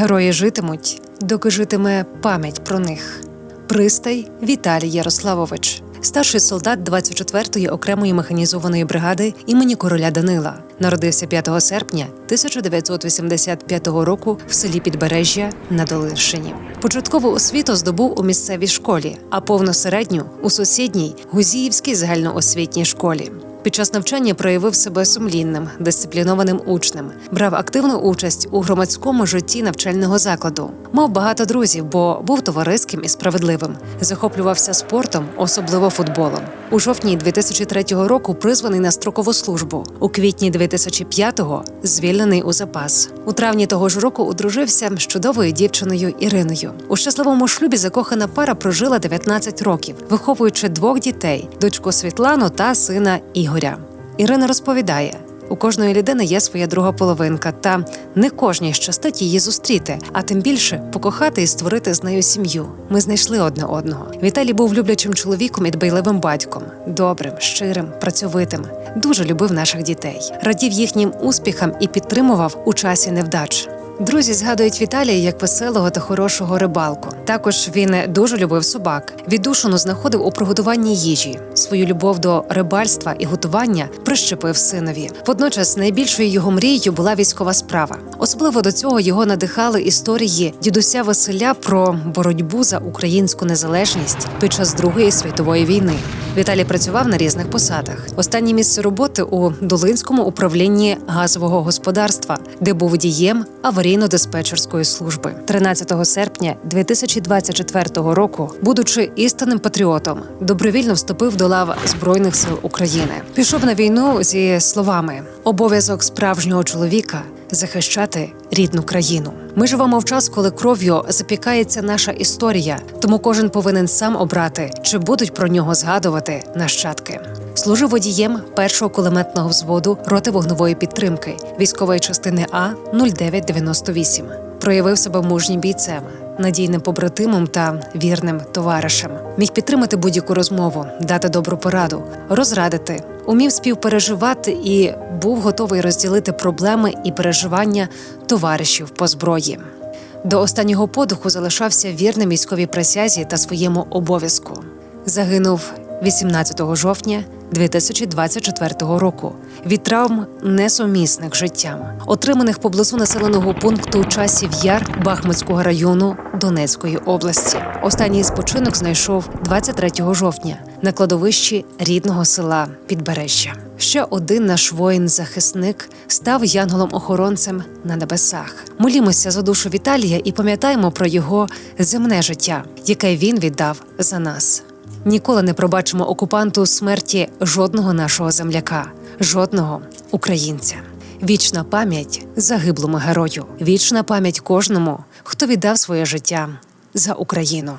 Герої житимуть, доки житиме пам'ять про них. Пристай Віталій Ярославович, старший солдат 24-ї окремої механізованої бригади імені короля Данила. Народився 5 серпня 1985 року в селі Підбережжя на Долинщині. Початкову освіту здобув у місцевій школі, а повну середню у сусідній Гузіївській загальноосвітній школі. Під час навчання проявив себе сумлінним, дисциплінованим учнем, брав активну участь у громадському житті навчального закладу. Мав багато друзів, бо був товариським і справедливим. Захоплювався спортом, особливо футболом. У жовтні 2003 року призваний на строкову службу. У квітні 2005-го звільнений у запас. У травні того ж року одружився з чудовою дівчиною Іриною. У щасливому шлюбі закохана пара прожила 19 років, виховуючи двох дітей: дочку Світлану та сина Ігоря. Ірина розповідає. У кожної людини є своя друга половинка, та не кожній щастить її зустріти, а тим більше покохати і створити з нею сім'ю. Ми знайшли одне одного. Віталій був люблячим чоловіком і дбайливим батьком, добрим, щирим, працьовитим. Дуже любив наших дітей, радів їхнім успіхам і підтримував у часі невдач. Друзі згадують Віталія як веселого та хорошого рибалку. Також він дуже любив собак. Віддушину знаходив у приготуванні їжі. Свою любов до рибальства і готування прищепив синові. Водночас найбільшою його мрією була військова справа. Особливо до цього його надихали історії дідуся Василя про боротьбу за українську незалежність під час Другої світової війни. Віталій працював на різних посадах. Останнє місце роботи у Долинському управлінні газового господарства, де був водієм аварійно-диспетчерської служби. 13 серпня 2024 року, будучи істинним патріотом, добровільно вступив до лав Збройних сил України. Пішов на війну зі словами: обов'язок справжнього чоловіка захищати рідну країну. Ми живемо в час, коли кров'ю запікається наша історія, тому кожен повинен сам обрати, чи будуть про нього згадувати нащадки. Служив водієм першого кулеметного взводу роти вогневої підтримки військової частини А 0998. Проявив себе мужнім бійцем, надійним побратимом та вірним товаришем. Міг підтримати будь-яку розмову, дати добру пораду, розрадити, умів співпереживати і був готовий розділити проблеми і переживання товаришів по зброї. До останнього подиху залишався вірним військовій присязі та своєму обов'язку. Загинув 18 жовтня 2024 року від травм несумісних життям, отриманих поблизу населеного пункту часів Яр Бахмутського району Донецької області. Останній спочинок знайшов 23 жовтня на кладовищі рідного села Підбережжя. Ще один наш воїн-захисник став янголом-охоронцем на небесах. Молімося за душу Віталія і пам'ятаємо про його земне життя, яке він віддав за нас. Ніколи не пробачимо окупанту смерті жодного нашого земляка, жодного українця. Вічна пам'ять загиблому герою, вічна пам'ять кожному, хто віддав своє життя за Україну.